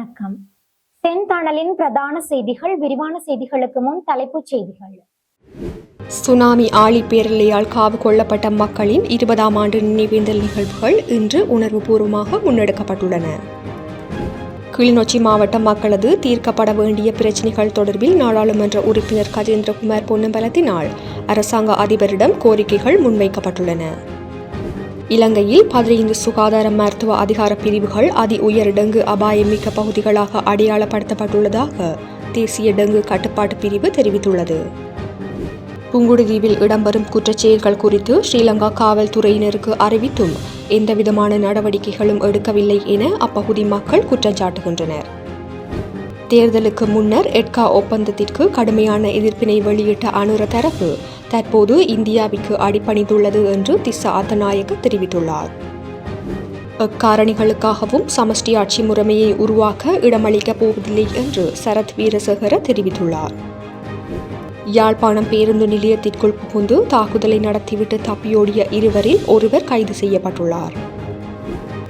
வணக்கம். செந்தணலின் பிரதான செய்திகள் விரிவான செய்திகளுக்கு முன் தலைப்புச் செய்திகள். சுனாமி ஆழி பேரலையால் காவு கொள்ளப்பட்ட மக்களின் இருபதாம் ஆண்டு நினைவேந்தல் நிகழ்வுகள் இன்று உணர்வுபூர்வமாக முன்னெடுக்கப்பட்டுள்ளன. கிளிநொச்சி மாவட்ட மக்களது தீர்க்கப்பட வேண்டிய பிரச்சினைகள் தொடர்பில் நாடாளுமன்ற உறுப்பினர் கஜேந்திரகுமார் பொன்னம்பலத்தினால் அரசாங்க அதிபரிடம் கோரிக்கைகள் முன்வைக்கப்பட்டுள்ளன. இலங்கையில் பதினைந்து சுகாதார மருத்துவ அதிகார பிரிவுகள் அதி உயர் டெங்கு அபாயமிக்க பகுதிகளாக அடையாளப்படுத்தப்பட்டுள்ளதாக தேசிய டெங்கு கட்டுப்பாட்டு பிரிவு தெரிவித்துள்ளது. புங்குடுதீவில் இடம்பெறும் குற்றச்செயல்கள் குறித்து ஸ்ரீலங்கா காவல்துறையினருக்கு அறிவித்தும் எந்தவிதமான நடவடிக்கைகளும் எடுக்கவில்லை என அப்பகுதி மக்கள் குற்றம் சாட்டுகின்றனர் தேர்தலுக்கு முன்னர் எட்கா ஒப்பந்தத்திற்கு கடுமையான எதிர்ப்பினை வெளியிட்ட அனுர தரப்பு தற்போது இந்தியாவிற்கு அடிபணிந்துள்ளது என்று திச அத்தநாயக்க தெரிவித்துள்ளார். அக்காரணிகளுக்காகவும் சமஷ்டி ஆட்சி முறைமையை உருவாக்க இடமளிக்கப் போவதில்லை என்று சரத் வீரசேகர தெரிவித்துள்ளார். யாழ்ப்பாணம் பேருந்து நிலையத்திற்குள் புகுந்து தாக்குதலை நடத்திவிட்டு தப்பியோடிய இருவரில் ஒருவர் கைது செய்யப்பட்டுள்ளார்.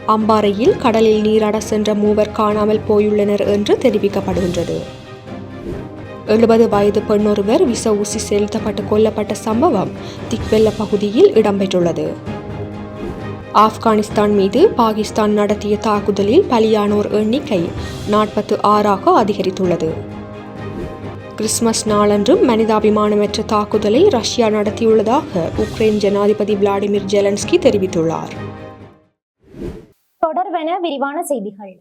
அம்பாறையில் கடலில் நீராட சென்ற மூவர் காணாமல் போயுள்ளனர் என்று தெரிவிக்கப்படுகின்றது. எழுபது வயது பெண்ணொருவர் விச ஊசி செலுத்தப்பட்டு கொல்லப்பட்ட சம்பவம் திக்வெல்ல பகுதியில் இடம்பெற்றுள்ளது. ஆப்கானிஸ்தான் மீது பாகிஸ்தான் நடத்திய தாக்குதலில் பலியானோர் எண்ணிக்கை நாற்பத்து ஆறாக அதிகரித்துள்ளது. கிறிஸ்துமஸ் நாளன்றும் மனிதாபிமானமற்ற தாக்குதலை ரஷ்யா நடத்தியுள்ளதாக உக்ரைன் ஜனாதிபதி விளாடிமிர் ஜெலன்ஸ்கி தெரிவித்துள்ளார். தொடர்வென விரிவான செய்திகள்.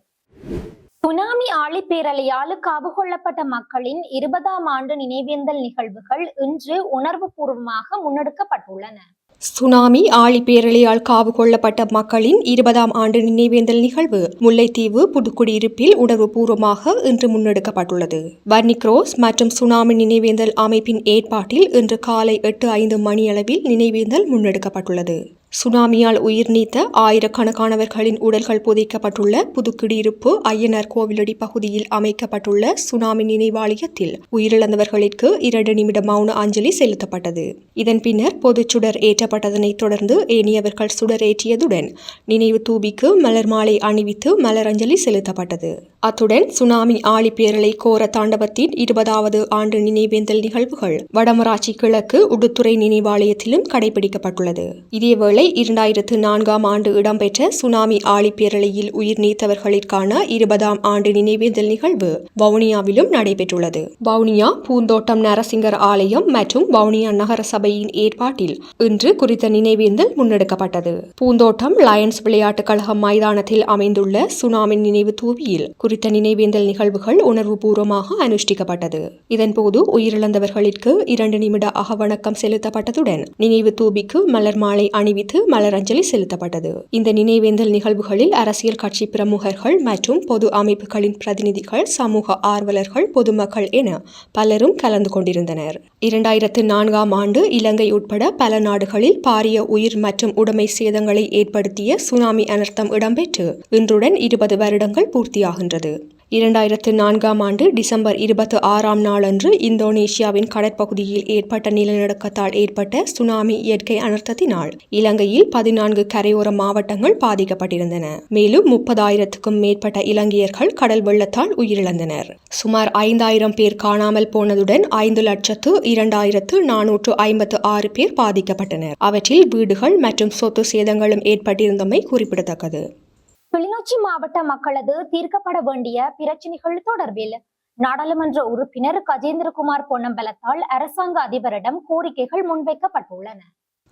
சுனாமி ஆழிப்பேரலையால் காவு கொள்ளப்பட்ட மக்களின் இருபதாம் ஆண்டு நினைவேந்தல் நிகழ்வுகள் இன்று உணர்வுபூர்வமாக முன்னெடுக்கப்பட்டுள்ளன. சுனாமி ஆழி பேரலையால் காவு கொள்ளப்பட்ட மக்களின் இருபதாம் ஆண்டு நினைவேந்தல் நிகழ்வு முல்லைத்தீவு புதுக்குடியிருப்பில் உணர்வுபூர்வமாக இன்று முன்னெடுக்கப்பட்டுள்ளது. வர்னிக்ரோஸ் மற்றும் சுனாமி நினைவேந்தல் அமைப்பின் ஏற்பாட்டில் இன்று காலை எட்டு ஐந்து மணியளவில் நினைவேந்தல் முன்னெடுக்கப்பட்டுள்ளது. சுனாமியால் உயிர் நீத்த ஆயிரக்கணக்கானவர்களின் உடல்கள் புதைக்கப்பட்டுள்ள புதுக்குடியிருப்பு ஐயனார் கோவிலடி பகுதியில் அமைக்கப்பட்டுள்ள சுனாமி நினைவாலயத்தில் உயிரிழந்தவர்களுக்கு இரண்டு நிமிட மௌன அஞ்சலி செலுத்தப்பட்டது. இதன் பின்னர் பொதுச் சுடர் ஏற்றப்பட்டதனைத் தொடர்ந்து ஏனியவர்கள் சுடர் ஏற்றியதுடன் நினைவு தூபிக்கு மலர் மாலை அணிவித்து மலரஞ்சலி செலுத்தப்பட்டது. அத்துடன் சுனாமி ஆழிப்பேரலை கோர தாண்டவத்தின் இருபதாவது ஆண்டு நினைவேந்தல் நிகழ்வுகள் வடமராட்சி கிழக்கு உடுத்துறை நினைவாலயத்திலும் கடைபிடிக்கப்பட்டுள்ளது. இதேவேளை இரண்டாயிரத்து நான்காம் ஆண்டு இடம்பெற்ற சுனாமி ஆழிப்பேரலையில் உயிர் நீத்தவர்களிற்கான இருபதாம் ஆண்டு நினைவேந்தல் நிகழ்வு வவுனியாவிலும் நடைபெற்றுள்ளது. வவுனியா பூந்தோட்டம் நரசிங்கர் ஆலயம் மற்றும் வவுனியா நகர சபையின் ஏற்பாட்டில் இன்று குறித்த நினைவேந்தல் முன்னெடுக்கப்பட்டது. பூந்தோட்டம் லயன்ஸ் விளையாட்டுக் கழகம் மைதானத்தில் அமைந்துள்ள சுனாமி நினைவு தூவியில் குறித்த நினைவேந்தல் நிகழ்வுகள் உணர்வுபூர்வமாக அனுஷ்டிக்கப்பட்டது. இதன்போது உயிரிழந்தவர்களிற்கு இரண்டு நிமிட அகவணக்கம் செலுத்தப்பட்டதுடன் நினைவு தூபிக்கு மலர் மாலை அணிவித்து மலரஞ்சலி செலுத்தப்பட்டது. இந்த நினைவேந்தல் நிகழ்வுகளில் அரசியல் கட்சி பிரமுகர்கள் மற்றும் பொது அமைப்புகளின் பிரதிநிதிகள் சமூக ஆர்வலர்கள் பொதுமக்கள் என பலரும் கலந்து கொண்டிருந்தனர். இரண்டாயிரத்து நான்காம் ஆண்டு இலங்கை உட்பட பல நாடுகளில் பாரிய உயிர் மற்றும் உடைமை சேதங்களை ஏற்படுத்திய சுனாமி அனர்த்தம் இடம்பெற்று இன்றுடன் இருபது வருடங்கள் பூர்த்தியாகின்றது. இரண்டாயிரத்து நான்காம் ஆண்டு டிசம்பர் இருபத்தி ஆறாம் நாளன்று இந்தோனேஷியாவின் கடற்பகுதியில் ஏற்பட்ட நிலநடுக்கத்தால் ஏற்பட்ட சுனாமி இயற்கை அனர்த்தத்தினால் இலங்கையில் பதினான்கு கரையோர மாவட்டங்கள் பாதிக்கப்பட்டிருந்தன. மேலும் முப்பதாயிரத்துக்கும் மேற்பட்ட இலங்கையர்கள் கடல் வெள்ளத்தால் உயிரிழந்தனர். சுமார் ஐந்தாயிரம் பேர் காணாமல் போனதுடன் ஐந்து லட்சத்து இரண்டாயிரத்து நானூற்று ஐம்பத்து ஆறு பேர் பாதிக்கப்பட்டனர். அவற்றில் வீடுகள் மற்றும் சொத்து சேதங்களும் ஏற்பட்டிருந்தமை குறிப்பிடத்தக்கது. கிளிநொச்சி மாவட்ட மக்களது தீர்க்கப்பட வேண்டிய பிரச்சனைகள் தொடர்பில் நாடாளுமன்ற உறுப்பினர் கஜேந்திரகுமார் பொன்னம்பலத்தால் அரசாங்க அதிபரிடம் கோரிக்கைகள் முன்வைக்கப்பட்டுள்ளன.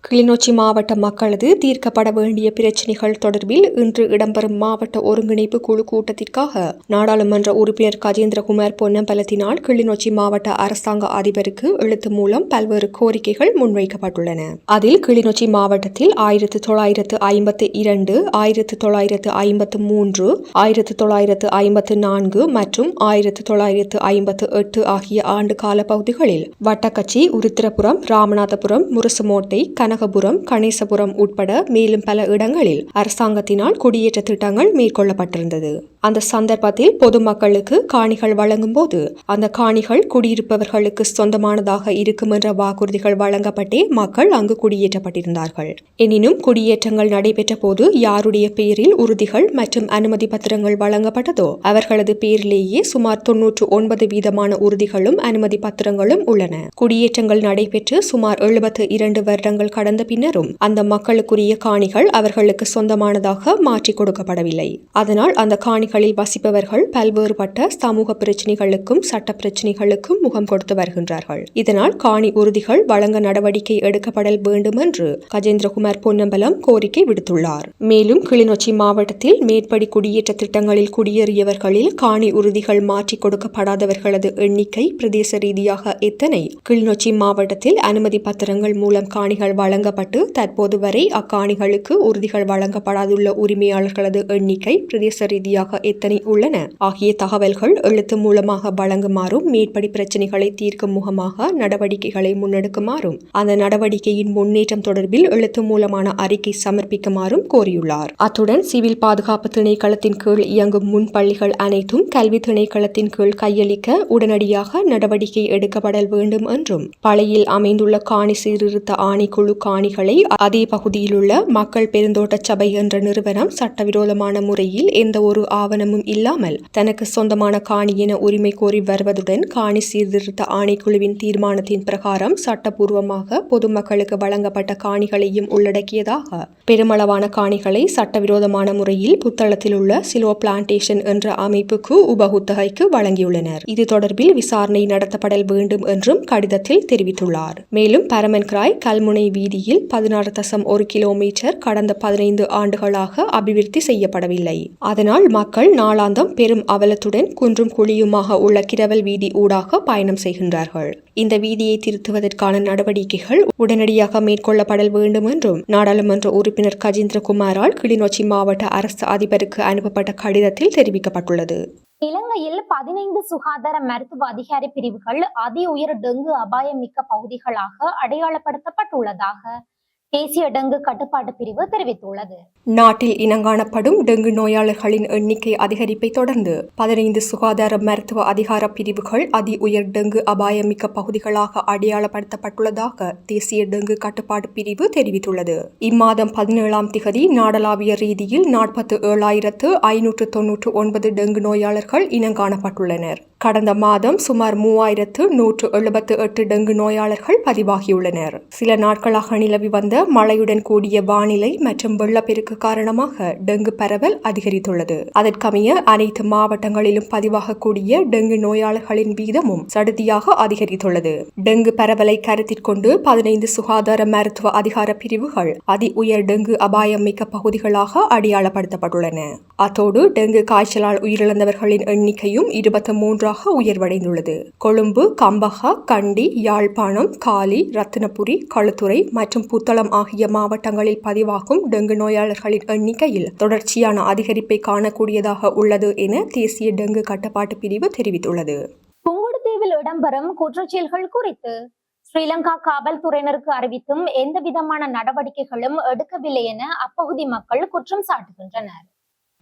கிளிநொச்சி மாவட்ட மக்களது தீர்க்கப்பட வேண்டிய பிரச்சினைகள் தொடர்பில் இன்று இடம்பெறும் மாவட்ட ஒருங்கிணைப்பு குழு கூட்டத்திற்காக நாடாளுமன்ற உறுப்பினர் கஜேந்திரகுமார் பொன்னம்பலத்தினால் கிளிநொச்சி மாவட்ட அரசாங்க அதிபருக்கு எழுத்து மூலம் பல்வேறு கோரிக்கைகள் முன்வைக்கப்பட்டுள்ளன. அதில் கிளிநொச்சி மாவட்டத்தில் ஆயிரத்து தொள்ளாயிரத்து ஐம்பத்து இரண்டு ஆயிரத்து தொள்ளாயிரத்து ஐம்பத்து மூன்று ஆயிரத்து தொள்ளாயிரத்து ஐம்பத்து நான்கு மற்றும் ஆயிரத்து தொள்ளாயிரத்து ஐம்பத்து எட்டு ஆகிய ஆண்டு கால பகுதிகளில் வட்டக்கச்சி உருத்திரபுரம் ராமநாதபுரம் முரசுமோட்டை கனகபுரம் கணேசபுரம் உட்பட மேலும் பல இடங்களில் அரசாங்கத்தினால் குடியேற்ற திட்டங்கள் மேற்கொள்ளப்பட்டிருந்தது. அந்த சந்தர்ப்பத்தில் பொதுமக்களுக்கு காணிகள் வழங்கும் போது அந்த காணிகள் குடியிருப்பவர்களுக்கு சொந்தமானதாக இருக்கும் என்ற வாக்குறுதிகள் வழங்கப்பட்டே மக்கள் அங்கு குடியேற்றப்பட்டிருந்தார்கள். எனினும் குடியேற்றங்கள் நடைபெற்ற போது யாருடைய பெயரில் உறுதிகள் மற்றும் அனுமதி பத்திரங்கள் வழங்கப்பட்டதோ அவர்களது பெயரிலேயே சுமார் தொன்னூற்று ஒன்பது வீதமான உறுதிகளும் அனுமதி பத்திரங்களும் உள்ளன. குடியேற்றங்கள் நடைபெற்று சுமார் எழுபத்து இரண்டு வருடங்கள் கடந்த பின்னரும் அந்த மக்களுக்குரிய காணிகள் அவர்களுக்கு சொந்தமானதாக மாற்றிக் கொடுக்கப்படவில்லை. அதனால் அந்த காணிகளில் வசிப்பவர்கள் பல்வேறுபட்ட சமூக பிரச்சினைகளுக்கும் சட்ட பிரச்சினைகளுக்கும் முகம் கொடுத்து வருகின்றார்கள். இதனால் காணி உறுதிகள் வழங்க நடவடிக்கை எடுக்கப்படல் வேண்டும் என்று கஜேந்திரகுமார் பொன்னம்பலம் கோரிக்கை விடுத்துள்ளார். மேலும் கிளிநொச்சி மாவட்டத்தில் மேற்படி குடியேற்ற திட்டங்களில் குடியேறியவர்களில் காணி உறுதிகள் மாற்றிக் கொடுக்கப்படாதவர்களது எண்ணிக்கை பிரதேச ரீதியாக எத்தனை? கிளிநொச்சி மாவட்டத்தில் அனுமதி பத்திரங்கள் மூலம் காணிகள் வழங்கப்பட்டு தற்போது வரை அக்காணிகளுக்கு உறுதிகள் வழங்கப்படாதுள்ள உரிமையாளர்களது எண்ணிக்கை பிரதேச ரீதியாக எத்தனை உள்ளன? ஆகிய தகவல்கள் எழுத்து மூலமாக வழங்குமாறும் மேற்படி பிரச்சினைகளை தீர்க்கும் முகமாக நடவடிக்கைகளை முன்னெடுக்குமாறும் அந்த நடவடிக்கையின் முன்னேற்றம் தொடர்பில் எழுத்து மூலமான அறிக்கை சமர்ப்பிக்குமாறும் கோரியுள்ளார். அத்துடன் சிவில் பாதுகாப்பு திணைக்களத்தின் கீழ் இயங்கும் முன் பள்ளிகள் அனைத்தும் கல்வி திணைக்களத்தின் கீழ் கையளிக்க உடனடியாக நடவடிக்கை எடுக்கப்படல் வேண்டும் என்றும் பழையில் அமைந்துள்ள காணி சீர்திருத்த ஆணைக்குழு காணிகளை அதே பகுதியிலுள்ள மக்கள் பெருந்தோட்ட சபை என்ற நிறுவனம் சட்டவிரோதமான முறையில் எந்த ஒரு ஆவணமும் இல்லாமல் தனக்கு சொந்தமான காணி என உரிமை கோரி வருவதுடன் காணி சீர்திருத்த ஆணைக்குழுவின் தீர்மானத்தின் பிரகாரம் சட்டபூர்வமாக பொதுமக்களுக்கு வழங்கப்பட்ட காணிகளையும் உள்ளடக்கியதாக. பெருமளவான காணிகளை சட்டவிரோதமான முறையில் புத்தளத்தில் உள்ள சிலோ பிளான்டேஷன் என்ற அமைப்புக்கு உபகுத்தகைக்கு வழங்கியுள்ளனர். இது தொடர்பில் விசாரணை நடத்தப்படல் வேண்டும் என்றும் கடிதத்தில் தெரிவித்துள்ளார். மேலும் பரமன்கிராய் கல்முனை வீதியில் பதினாறு தசம் ஒரு கிலோமீட்டர் கடந்த பதினைந்து ஆண்டுகளாக அபிவிருத்தி செய்யப்படவில்லை. அதனால் மக்கள் நாளாந்தம் பெரும் அவலத்துடன் குன்றும் குழியுமாக உள்ள கிரவல் வீதி ஊடாக பயணம் செய்கின்றார்கள். இந்த வீதியை திருத்துவதற்கான நடவடிக்கைகள் உடனடியாக மேற்கொள்ளப்படல் வேண்டும் என்றும் நாடாளுமன்ற உறுப்பினர் கஜேந்திரகுமாரால் கிளிநொச்சி மாவட்ட அரசு அதிபருக்கு அனுப்பப்பட்ட கடிதத்தில் தெரிவிக்கப்பட்டுள்ளது. இலங்கையில் பதினைந்து சுகாதார மருத்துவ அதிகாரி பிரிவுகள் அதி உயர் டெங்கு அபாயமிக்க பகுதிகளாக அடையாளப்படுத்தப்பட்டுள்ளதாக தேசிய டெங்கு கட்டுப்பாட்டு பிரிவு தெரிவித்துள்ளது. நாட்டில் இனங்காணப்படும் டெங்கு நோயாளர்களின் எண்ணிக்கை அதிகரிப்பை தொடர்ந்து பதினைந்து சுகாதார மருத்துவ அதிகார பிரிவுகள் அதி உயர் டெங்கு அபாயமிக்க பகுதிகளாக அடையாளப்படுத்தப்பட்டுள்ளதாக தேசிய டெங்கு கட்டுப்பாட்டு பிரிவு தெரிவித்துள்ளது. இம்மாதம் பதினேழாம் திகதி நாடளாவிய ரீதியில் நாற்பத்து ஏழாயிரத்து ஐநூற்று தொன்னூற்று ஒன்பது டெங்கு நோயாளர்கள் இனங்காணப்பட்டுள்ளனர். கடந்த மாதம் சுமார் மூவாயிரத்து நூற்று எழுபத்து எட்டு டெங்கு நோயாளர்கள் பதிவாகியுள்ளனர். சில நாட்களாக நிலவி வந்த மழையுடன் கூடிய வானிலை மற்றும் வெள்ளப்பெருக்கு காரணமாக டெங்கு பரவல் அதிகரித்துள்ளது. அதற்கமைய அனைத்து மாவட்டங்களிலும் பதிவாகக்கூடிய டெங்கு நோயாளர்களின் வீதமும் சடுதியாக அதிகரித்துள்ளது. டெங்கு பரவலை கருத்தில் கொண்டு பதினைந்து சுகாதார மருத்துவ அதிகார பிரிவுகள் அதி உயர் டெங்கு அபாயம் மிக்க பகுதிகளாக அடையாளப்படுத்தப்பட்டுள்ளன. அத்தோடு டெங்கு காய்ச்சலால் உயிரிழந்தவர்களின் எண்ணிக்கையும் இருபத்தி மூன்றாக உயர்வடைந்துள்ளது. கொழும்பு கம்பஹா கண்டி யாழ்ப்பாணம் காலி ரத்தினபுரி களுத்துறை மற்றும் புத்தளம் ஆகிய மாவட்டங்களில் பதிவாகும் டெங்கு நோயாளர்களின் எண்ணிக்கையில் தொடர்ச்சியான அதிகரிப்பை காணக்கூடியதாக உள்ளது என தேசிய டெங்கு கட்டுப்பாட்டு பிரிவு தெரிவித்துள்ளது. புங்குடுதீவில் இடம்பெறும் குற்றச்செயல்கள் குறித்து ஸ்ரீலங்கா காவல்துறையினருக்கு அறிவித்தும் எந்த விதமான நடவடிக்கைகளும் எடுக்கவில்லை என அப்பகுதி மக்கள் குற்றம் சாட்டுகின்றனர்.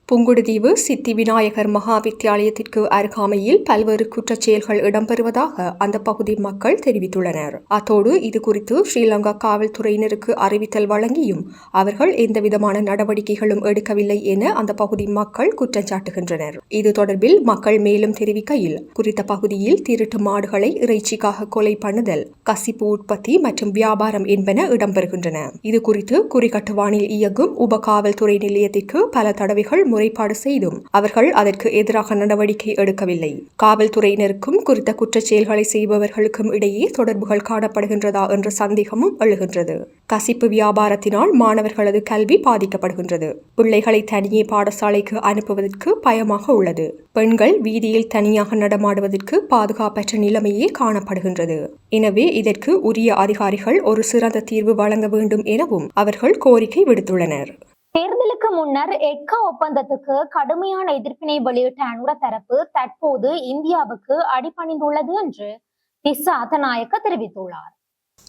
புங்குடுதீவு சித்தி விநாயகர் மகா வித்தியாலயத்திற்கு அருகாமையில் பல்வேறு குற்றச்செயல்கள் இடம்பெறுவதாக அந்த பகுதி மக்கள் தெரிவித்துள்ளனர். அத்தோடு இது குறித்து ஸ்ரீலங்கா காவல்துறையினருக்கு அறிவித்தல் வழங்கியும் அவர்கள் எந்தவிதமான நடவடிக்கைகளும் எடுக்கவில்லை என அந்த பகுதி மக்கள் குற்றம் சாட்டுகின்றனர். இது தொடர்பில் மக்கள் மேலும் தெரிவிக்கையில் குறித்த பகுதியில் திருட்டு மாடுகளை இறைச்சிக்காக கொலை பண்ணுதல் கசிப்பு உற்பத்தி மற்றும் வியாபாரம் என்பன இடம்பெறுகின்றன. இது குறித்து குறிகட்டுவானில் இயங்கும் உப காவல்துறை நிலையத்திற்கு பல தடவைகள் முறைப்பாடு செய்தும் அவர்கள் அதற்கு எதிராக நடவடிக்கை எடுக்கவில்லை. காவல்துறையினருக்கும் குறித்த குற்றச் செயல்களை செய்பவர்களுக்கும் இடையே தொடர்புகள் காணப்படுகின்றதா என்ற சந்தேகமும் எழுகின்றது. கசிப்பு வியாபாரத்தினால் மாணவர்களது கல்வி பாதிக்கப்படுகின்றது. பிள்ளைகளை தனியே பாடசாலைக்கு அனுப்புவதற்கு பயமாக உள்ளது. பெண்கள் வீதியில் தனியாக நடமாடுவதற்கு பாதுகாப்பற்ற நிலைமையே காணப்படுகின்றது. எனவே இதற்கு உரிய அதிகாரிகள் ஒரு சிறந்த தீர்வு வழங்க வேண்டும் எனவும் அவர்கள் கோரிக்கை விடுத்துள்ளனர். தேர்தலுக்கு முன்னர் எட்கா ஒப்பந்தத்துக்கு கடுமையான எதிர்ப்பினை வெளியிட்ட அனுர தரப்பு தற்போது இந்தியாவுக்கு அடிபணிந்துள்ளது என்று திஸ்ஸா அத்தநாயக்க தெரிவித்துள்ளார்.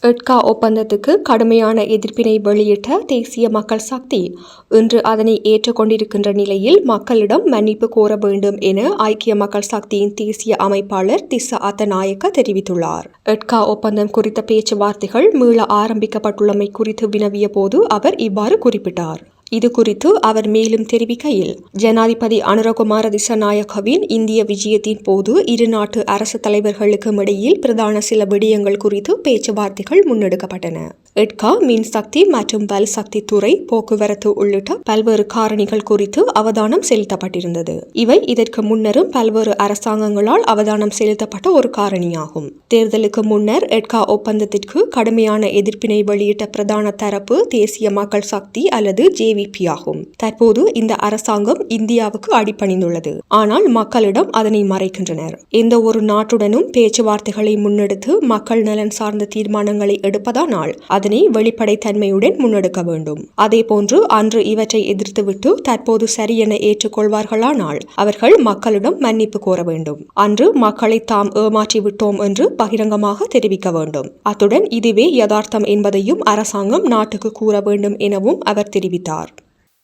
எட்கா ஒப்பந்தத்துக்கு கடுமையான எதிர்ப்பினை வெளியிட்ட தேசிய மக்கள் சக்தி இன்று அதனை ஏற்றுக்கொண்டிருக்கின்ற நிலையில் மக்களிடம் மன்னிப்பு கோர வேண்டும் என ஐக்கிய மக்கள் சக்தியின் தேசிய அமைப்பாளர் திஸ்ஸ அத்தநாயக்க தெரிவித்துள்ளார். எட்கா ஒப்பந்தம் குறித்த பேச்சுவார்த்தைகள் மீள ஆரம்பிக்கப்பட்டுள்ளமை குறித்து வினவிய போது அவர் இவ்வாறு குறிப்பிட்டார். இது குறித்து அவர் மேலும் தெரிவிக்கையில் ஜனாதிபதி அனுரகுமார திசநாயகவின் இந்திய விஜயத்தின் போது இரு நாட்டு அரசு தலைவர்களுக்கும் இடையில் பிரதான சில விடயங்கள் குறித்து பேச்சுவார்த்தைகள் முன்னெடுக்கப்பட்டன. எட்கா மின்சக்தி மற்றும் வலுசக்தி துறை போக்குவரத்து உள்ளிட்ட பல்வேறு காரணிகள் குறித்து அவதானம் செலுத்தப்பட்டிருந்தது. இவை இதற்கு முன்னரும் பல்வேறு அரசாங்கங்களால் அவதானம் செலுத்தப்பட்ட ஒரு காரணியாகும். தேர்தலுக்கு முன்னர் எட்கா ஒப்பந்தத்திற்கு கடுமையான எதிர்ப்பினை வெளியிட்ட பிரதான தரப்பு தேசிய மக்கள் சக்தி அல்லது ஜேவிபி ஆகும். தற்போது இந்த அரசாங்கம் இந்தியாவுக்கு அடிபணிந்துள்ளது. ஆனால் மக்களிடம் அதனை மறைக்கின்றனர். எந்த ஒரு நாட்டுடனும் பேச்சுவார்த்தைகளை முன்னெடுத்து மக்கள் நலன் சார்ந்த தீர்மானங்களை எடுப்பதானால் அதனை வெளிப்படைத்தன்மையுடன் முன்னெடுக்க வேண்டும். அதேபோன்று அன்று இவற்றை எதிர்த்துவிட்டு தற்போது சரியென ஏற்றுக்கொள்வார்களானால் அவர்கள் மக்களிடம் மன்னிப்பு கோர வேண்டும். அன்று மக்களை தாம் ஏமாற்றி விட்டோம் என்று பகிரங்கமாக தெரிவிக்க வேண்டும். அத்துடன் இதுவே யதார்த்தம் என்பதையும் அரசாங்கம் நாட்டுக்கு கூற வேண்டும் எனவும் அவர் தெரிவித்தார்.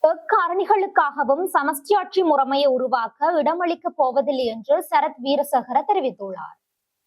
எக்காரணிகளுக்காகவும் சமஷ்டியாட்சி முறைமையை உருவாக்க இடமளிக்கப் போவதில்லை என்று சரத் வீரசேகர தெரிவித்துள்ளார்.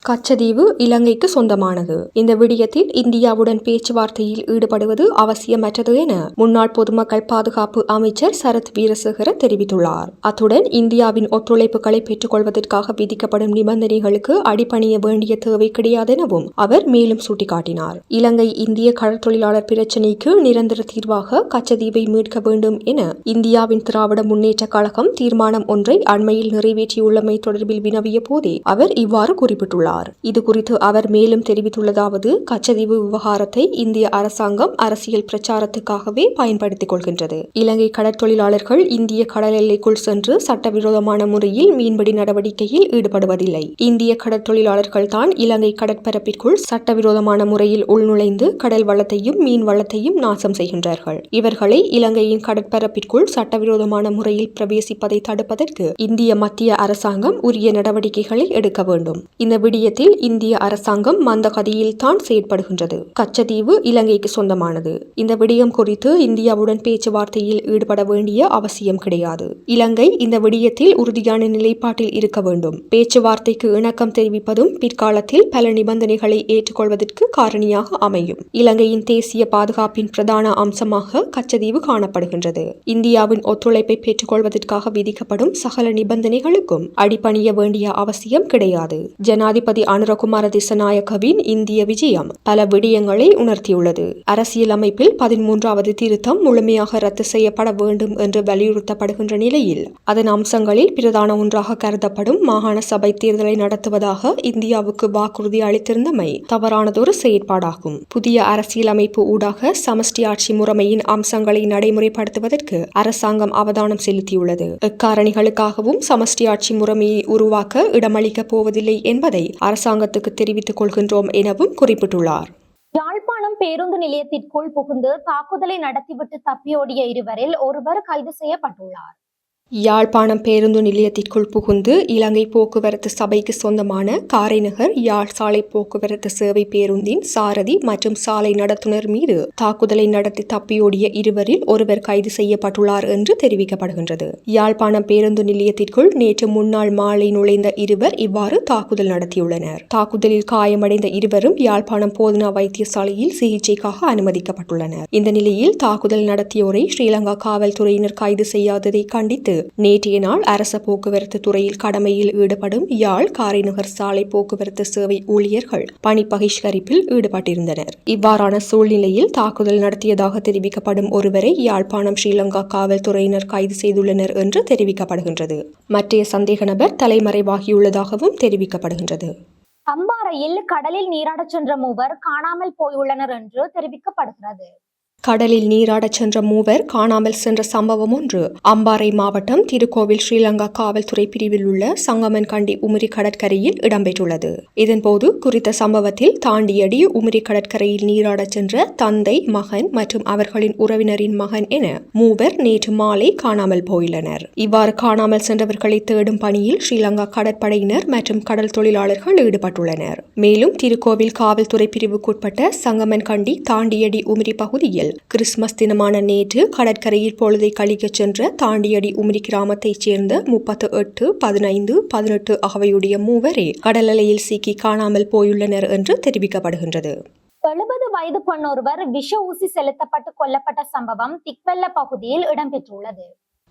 கச்சதீவு இலங்கைக்கு சொந்தமானது. இந்த விடயத்தில் இந்தியாவுடன் பேச்சுவார்த்தையில் ஈடுபடுவது அவசியமற்றது என முன்னாள் பொதுமக்கள் பாதுகாப்பு அமைச்சர் சரத் வீரசேகர தெரிவித்துள்ளார். அத்துடன் இந்தியாவின் ஒத்துழைப்புகளை பெற்றுக்கொள்வதற்காக விதிக்கப்படும் நிபந்தனைகளுக்கு அடிபணிய வேண்டிய தேவை கிடையாதெனவும் அவர் மேலும் சுட்டிக்காட்டினார். இலங்கை இந்திய கடற்தொழிலாளர் பிரச்சினைக்கு நிரந்தர தீர்வாக கச்சதீவை மீட்க வேண்டும் என இந்தியாவின் திராவிட முன்னேற்ற கழகம் தீர்மானம் ஒன்றை அண்மையில் நிறைவேற்றியுள்ளமை தொடர்பில் வினவிய போதே அவர் இவ்வாறு குறிப்பிட்டுள்ளார். இது குறித்து அவர் மேலும் தெரிவித்துள்ளதாவது கச்சதீவு விவகாரத்தை இந்திய அரசாங்கம் அரசியல் பிரச்சாரத்துக்காகவே பயன்படுத்திக் கொள்கின்றது. இலங்கை கடற்தொழிலாளர்கள் இந்திய கடல் எல்லைக்குள் சென்று சட்டவிரோதமான முறையில் மீன்பிடி நடவடிக்கையில் ஈடுபடுவதில்லை. இந்திய கடற்தொழிலாளர்கள் தான் இலங்கை கடற்பரப்பிற்குள் சட்டவிரோதமான முறையில் உள்நுழைந்து கடல் வளத்தையும் மீன் வளத்தையும் நாசம் செய்கின்றார்கள். இவர்களை இலங்கையின் கடற்பரப்பிற்குள் சட்டவிரோதமான முறையில் பிரவேசிப்பதை தடுப்பதற்கு இந்திய மத்திய அரசாங்கம் உரிய நடவடிக்கைகளை எடுக்க வேண்டும். இந்த விடிய விடயத்தில் இந்திய அரசாங்கம் மந்த கதியில் தான் செயற்படுகின்றது. கச்சதீவு இலங்கைக்கு சொந்தமானது. இந்த விடயம் குறித்து இந்தியாவுடன் பேச்சுவார்த்தையில் ஈடுபட வேண்டிய அவசியம் கிடையாது. இலங்கை இந்த விடயத்தில் உறுதியான நிலைப்பாட்டில் இருக்க வேண்டும். பேச்சுவார்த்தைக்கு இணக்கம் தெரிவிப்பதும் பிற்காலத்தில் பல நிபந்தனைகளை ஏற்றுக்கொள்வதற்கு காரணியாக அமையும். இலங்கையின் தேசிய பாதுகாப்பின் பிரதான அம்சமாக கச்சதீவு காணப்படுகின்றது. இந்தியாவின் ஒத்துழைப்பை பெற்றுக்கொள்வதற்காக விதிக்கப்படும் சகல நிபந்தனைகளுக்கும் அடிபணிய வேண்டிய அவசியம் கிடையாது. ஜனாதிபதி அனுரகுமார திசநாயகவின் இந்திய விஜயம் பல விடயங்களை உணர்த்தியுள்ளது. அரசியலமைப்பில் பதிமூன்றாவது திருத்தம் முழுமையாக ரத்து செய்யப்பட வேண்டும் என்று வலியுறுத்தப்படுகின்ற நிலையில் அதன் அம்சங்களில் பிரதான ஒன்றாக கருதப்படும் மாகாண சபை தேர்தலை நடத்துவதாக இந்தியாவுக்கு வாக்குறுதி அளித்திருந்தமை தவறானதொரு செயற்பாடாகும். புதிய அரசியலமைப்பு ஊடாக சமஷ்டி ஆட்சி முறைமையின் அம்சங்களை நடைமுறைப்படுத்துவதற்கு அரசாங்கம் அவதானம் செலுத்தியுள்ளது. எக்காரணிகளுக்காகவும் சமஷ்டி ஆட்சி முறைமையை உருவாக்க இடமளிக்கப் போவதில்லை என்பதை அரசாங்கத்துக்கு தெரிவித்துக் கொள்கின்றோம் எனவும் குறிப்பிட்டுள்ளார். யாழ்ப்பாணம் பேருந்து நிலையத்திற்குள் புகுந்து தாக்குதலை நடத்திவிட்டு தப்பியோடிய இருவரில் ஒருவர் கைது செய்யப்பட்டுள்ளார். யாழ்ப்பாணம் பேருந்து நிலையத்திற்குள் புகுந்து இலங்கை போக்குவரத்து சபைக்கு சொந்தமான காரைநகர் யாழ் சாலை போக்குவரத்து சேவை பேருந்தின் சாரதி மற்றும் சாலை நடத்துனர் மீது தாக்குதலை நடத்தி தப்பியோடிய இருவரில் ஒருவர் கைது செய்யப்பட்டுள்ளார் என்று தெரிவிக்கப்படுகின்றது. யாழ்ப்பாணம் பேருந்து நிலையத்திற்குள் நேற்று முன்னாள் மாலை நுழைந்த இருவர் இவ்வாறு தாக்குதல் நடத்தியுள்ளனர். தாக்குதலில் காயமடைந்த இருவரும் யாழ்ப்பாணம் போதனா வைத்தியசாலையில் சிகிச்சைக்காக அனுமதிக்கப்பட்டுள்ளனர். இந்த நிலையில் தாக்குதல் நடத்தியோரை ஸ்ரீலங்கா காவல்துறையினர் கைது செய்யாததை கண்டித்து நேற்றைய நாள் அரச போக்குவரத்து துறையில் கடமையில் ஈடுபடும் யாழ் காரைநகர் சாலை போக்குவரத்து சேவை ஊழியர்கள் பணி பகிஷ்கரிப்பில் ஈடுபட்டிருந்தனர். இவ்வாறான சூழ்நிலையில் தாக்குதல் நடத்தியதாக தெரிவிக்கப்படும் ஒருவரை யாழ்ப்பாணம் ஸ்ரீலங்கா காவல்துறையினர் கைது செய்துள்ளனர் என்று தெரிவிக்கப்படுகின்றது. மற்றைய சந்தேக நபர் தலைமறைவாகியுள்ளதாகவும் தெரிவிக்கப்படுகின்றது. அம்பாறையில் கடலில் நீராடச் சென்ற மூவர் காணாமல் போயுள்ளனர் என்று தெரிவிக்கப்படுகிறது. கடலில் நீராடச் சென்ற மூவர் காணாமல் சென்ற சம்பவம் ஒன்று. அம்பாறை மாவட்டம் திருக்கோவில் ஸ்ரீலங்கா காவல்துறை பிரிவில் உள்ள சங்கமன்கண்டி உமிரி கடற்கரையில் இடம்பெற்றுள்ளது. இதன்போது குறித்த சம்பவத்தில் தாண்டியடி உமிரி கடற்கரையில் நீராடச் சென்ற தந்தை மகன் மற்றும் அவர்களின் உறவினரின் மகன் என மூவர் நேற்று மாலை காணாமல் போயுள்ளனர். இவ்வாறு காணாமல் சென்றவர்களை தேடும் பணியில் ஸ்ரீலங்கா கடற்படையினர் மற்றும் கடல் தொழிலாளர்கள் ஈடுபட்டுள்ளனர். மேலும் திருக்கோவில் காவல்துறை பிரிவுக்குட்பட்ட சங்கமன்கண்டி தாண்டியடி உமிரி பகுதியில் கிறிஸ்துமஸ் தினமான நேற்று கடற்கரையில் பொழுதை கழிக்கச் சென்ற தாண்டியடி உமிரி கிராமத்தைச் சேர்ந்த முப்பத்து எட்டு பதினைந்து பதினெட்டு ஆகியோருடைய மூவரே கடல் அலையில் சிக்கி காணாமல் போயுள்ளனர் என்று தெரிவிக்கப்படுகின்றது. எழுபது வயது பெண்ணொருவர் விஷ ஊசி செலுத்தப்பட்டு கொல்லப்பட்ட சம்பவம் திக்வெல்ல பகுதியில் இடம்பெற்றுள்ளது.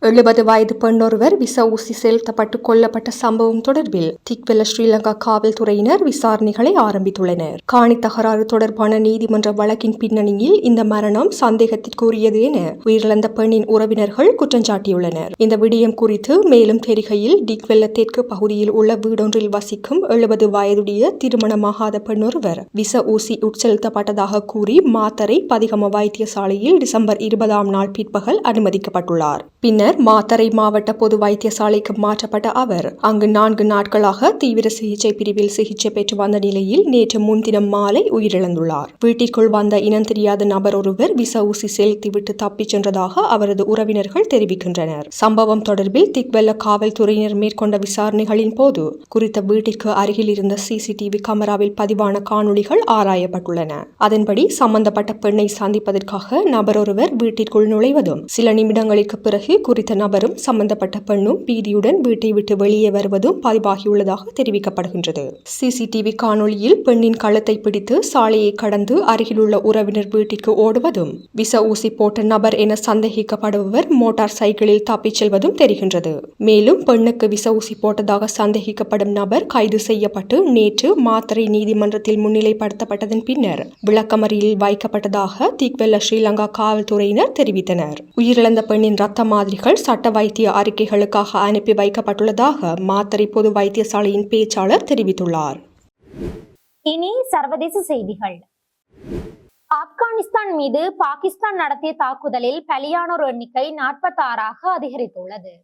எழுபது வயது பெண்ணொருவர் விச ஊசி செலுத்தப்பட்டு கொல்லப்பட்ட சம்பவம் தொடர்பில் திக்வெல ஸ்ரீலங்கா காவல்துறையினர் விசாரணைகளை ஆரம்பித்துள்ளனர். காணி தகராறு தொடர்பான நீதிமன்ற வழக்கின் பின்னணியில் இந்த மரணம் சந்தேகத்திற்குரியது என உயிரிழந்த பெண்ணின் உறவினர்கள் குற்றஞ்சாட்டியுள்ளனர் இந்த விடயம் குறித்து மேலும் தெரிகையில் டிக்வெல்ல தெற்கு பகுதியில் உள்ள வீடொன்றில் வசிக்கும் எழுபது வயதுடைய திருமணமாகாத பெண்ணொருவர் விச ஊசி உட்செலுத்தப்பட்டதாக கூறி மாத்தரை பதிகம வைத்தியசாலையில் டிசம்பர் இருபதாம் நாள் பிற்பகல் அனுமதிக்கப்பட்டுள்ளார். பின்னர் மாத்தறை மாவட்ட பொது வைத்தியசாலைக்கு மாற்றப்பட்ட அவர். அங்கு நான்கு நாட்களாக தீவிர சிகிச்சை பிரிவில் சிகிச்சை பெற்று வந்த நிலையில் நேற்று முன்தினம் மாலை உயிரிழந்துள்ளார். வீட்டிற்குள் வந்த இனம் தெரியாத நபர் ஒருவர் விச ஊசி செலுத்திவிட்டு தப்பிச் சென்றதாக அவரது உறவினர்கள் தெரிவிக்கின்றனர். சம்பவம் தொடர்பில் திக்வெல்ல காவல்துறையினர் மேற்கொண்ட விசாரணைகளின் போது குறித்த வீட்டிற்கு அருகில் இருந்த சிசிடிவி கமராவில் பதிவான காணொளிகள் ஆராயப்பட்டுள்ளன. அதன்படி சம்பந்தப்பட்ட பெண்ணை சந்திப்பதற்காக நபர் ஒருவர் வீட்டிற்குள் நுழைவதும் சில நிமிடங்களுக்கு பிறகு குறித்த நபரும் சம்பந்தப்பட்ட பெண்ணும் பீதியுடன் வீட்டை விட்டு வெளியே வருவதும் பதிவாகியுள்ளதாக தெரிவிக்கப்படுகின்றது. சிசிடிவி காணொளியில் பெண்ணின் கழுத்தை பிடித்து சாலையை கடந்து அருகிலுள்ள உறவினர் வீட்டிற்கு ஓடுவதும் விச ஊசி போட்ட நபர் என சந்தேகிக்கப்படுபவர் மோட்டார் சைக்கிளில் தப்பிச் செல்வதும் தெரிகின்றது. மேலும் பெண்ணுக்கு விச ஊசி போட்டதாக சந்தேகிக்கப்படும் நபர் கைது செய்யப்பட்டு நேற்று மாத்தறை நீதிமன்றத்தில் முன்னிலைப்படுத்தப்பட்டதன் பின்னர் விளக்கமறியலில் வைக்கப்பட்டதாக தீக்வெல்ல ஸ்ரீலங்கா காவல்துறையினர் தெரிவித்தனர். உயிரிழந்த பெண்ணின் ரத்த மாதிரிகள் சட்ட வைத்திய அறிக்கைகளுக்காக அனுப்பி வைக்கப்பட்டுள்ளதாக மாத்தறை பொது வைத்தியசாலையின் பேச்சாளர் தெரிவித்துள்ளார். இனி சர்வதேச செய்திகள். ஆப்கானிஸ்தான் மீது பாகிஸ்தான் நடத்திய தாக்குதலில் பலியானோர் எண்ணிக்கை நாற்பத்தாறாக அதிகரித்துள்ளது.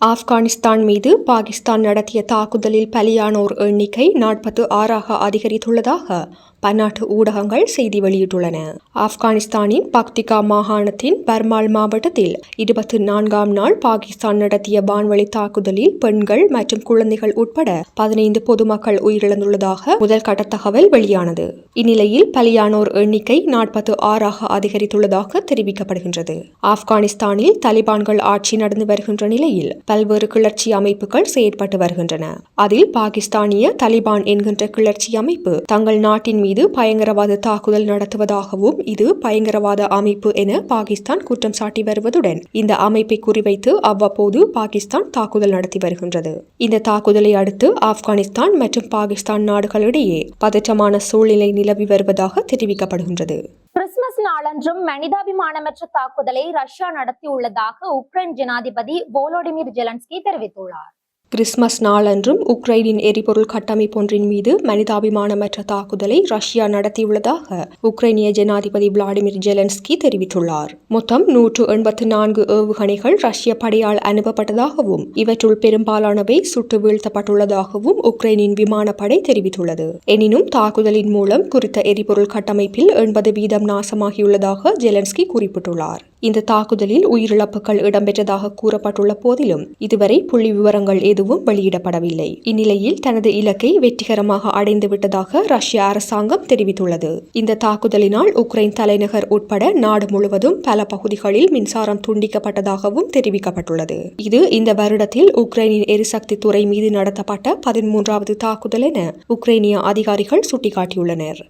ஆப்கானிஸ்தான் மீது பாகிஸ்தான் நடத்திய தாக்குதலில் பலியானோர் எண்ணிக்கை நாற்பத்து ஆறாக அதிகரித்துள்ளதாக பன்னாட்டு ஊடகங்கள் செய்தி வெளியிட்டுள்ளன. ஆப்கானிஸ்தானின் பக்திகா மாகாணத்தின் பர்மால் மாவட்டத்தில் இருபத்தி நான்காம் நாள் பாகிஸ்தான் நடத்திய வான்வழி தாக்குதலில் பெண்கள் மற்றும் குழந்தைகள் உட்பட பதினைந்து பொதுமக்கள் உயிரிழந்துள்ளதாக முதல் கட்ட தகவல் வெளியானது. இந்நிலையில் பலியானோர் எண்ணிக்கை நாற்பத்து ஆறாக அதிகரித்துள்ளதாக தெரிவிக்கப்படுகின்றது. ஆப்கானிஸ்தானில் தலிபான்கள் ஆட்சி நடந்து வருகின்ற நிலையில் பல்வேறு கிளர்ச்சி அமைப்புகள் செயற்பட்டு வருகின்றன. அதில் பாகிஸ்தானிய தலிபான் என்கின்ற கிளர்ச்சி அமைப்பு தங்கள் நாட்டின் மீது பயங்கரவாத தாக்குதல் நடத்துவதாகவும் இது பயங்கரவாத அமைப்பு என பாகிஸ்தான் குற்றம் சாட்டி வருவதுடன் இந்த அமைப்பை குறிவைத்து அவ்வப்போது பாகிஸ்தான் தாக்குதல் நடத்தி வருகின்றது. இந்த தாக்குதலை அடுத்து ஆப்கானிஸ்தான் மற்றும் பாகிஸ்தான் நாடுகளிடையே பதற்றமான சூழ்நிலை நிலவி வருவதாக தெரிவிக்கப்படுகின்றது. கிறிஸ்துமஸ் நாளன்றும் மனிதாபிமானமற்ற தாக்குதலை ரஷ்யா நடத்தியுள்ளதாக உக்ரைன் ஜனாதிபதி போலோடிமிர் ஜெலன்ஸ்கி தெரிவித்துள்ளார். கிறிஸ்மஸ் நாளன்றும் உக்ரைனின் எரிபொருள் கட்டமைப்பொன்றின் மீது மனிதாபிமானமற்ற தாக்குதலை ரஷ்யா நடத்தியுள்ளதாக உக்ரைனிய ஜனாதிபதி விளாடிமிர் ஜெலன்ஸ்கி தெரிவித்துள்ளார். மொத்தம் நூற்று எண்பத்து நான்கு ஏவுகணைகள் ரஷ்ய படையால் அனுப்பப்பட்டதாகவும் இவற்றுள் பெரும்பாலானவை சுட்டு வீழ்த்தப்பட்டுள்ளதாகவும் உக்ரைனின் விமானப்படை தெரிவித்துள்ளது. எனினும் தாக்குதலின் மூலம் குறித்த எரிபொருள் கட்டமைப்பில் எண்பது வீதம் நாசமாகியுள்ளதாக ஜெலன்ஸ்கி குறிப்பிட்டுள்ளார். இந்த தாக்குதலில் உயிரிழப்புகள் இடம்பெற்றதாக கூறப்பட்டுள்ள போதிலும் இதுவரை புள்ளி விவரங்கள் எதுவும் வெளியிடப்படவில்லை. இந்நிலையில் தனது இலக்கை வெற்றிகரமாக அடைந்து விட்டதாக ரஷ்ய அரசாங்கம் தெரிவித்துள்ளது. இந்த தாக்குதலினால் உக்ரைன் தலைநகர் உட்பட நாடு முழுவதும் பல பகுதிகளில் மின்சாரம் துண்டிக்கப்பட்டதாகவும் தெரிவிக்கப்பட்டுள்ளது. இது இந்த வருடத்தில் உக்ரைனின் எரிசக்தி துறை மீது நடத்தப்பட்ட பதிமூன்றாவது தாக்குதல் என உக்ரைனிய அதிகாரிகள் சுட்டிக்காட்டியுள்ளனர்.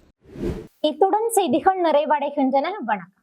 இத்துடன் செய்திகள் நிறைவடைகின்றன. வணக்கம்.